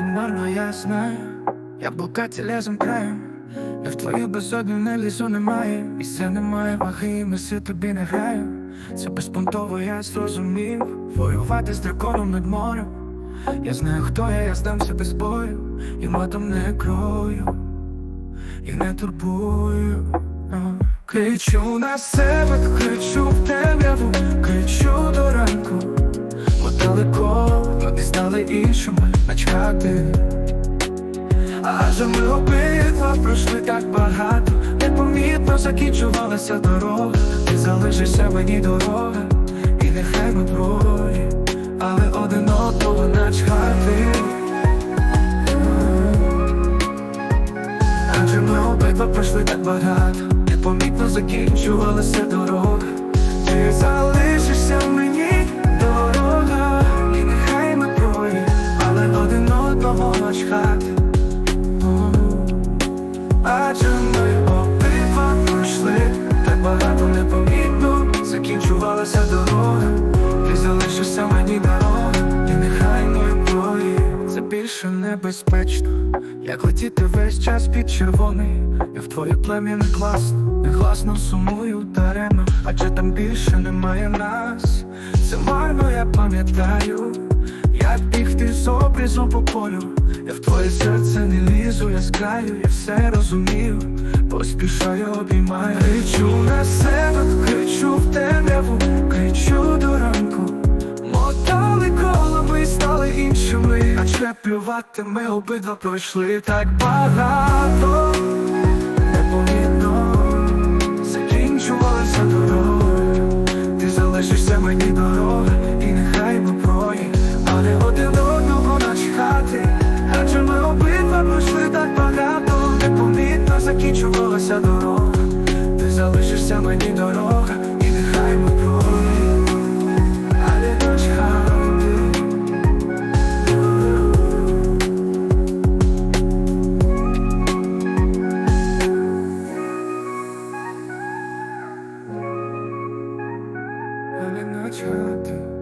марно, я знаю, я блукатель лязом краєм, я в твою безодню не лізу немає, місця немає ваги, і миси тобі не граю. Це безпонтово, я зрозумів, воювати з драконом над морем. Я знаю, хто я, я здамся без бою, і матом не крою, і не турбую. Кричу на себе, кричу в темряву, кричу до ранку. Іншими начхати. Адже ми обидва пройшли так багато Непомітно закінчувалася дорога. Ти залишишся мені дорога І нехай ми двоє Але один одного начхати. Адже ми обидва пройшли так багато Непомітно закінчувалася дорога. Ти залишишся мені Це небезпечно. Як летіти весь час під червоний? Я в твоє плем'я не класно. Не гласно сумую даремно Адже там більше немає нас. Це марно, я пам'ятаю. Як бігти з обрізом по полю. Я в твоє серце не лізу, я з краю, я все розумію. Поспішаю, обіймаю. Кричу на себе, кричу в темряву, іншими плювати ми обидва пройшли так багато. Непомітно закінчувалася дорога Ти залишишся мені дорога, і нехай ми троє Але один одного начхати Адже ми обидва пройшли так багато. Непомітно закінчувалася дорога Ти залишишся мені дорога, і нехай ми троє Але начхати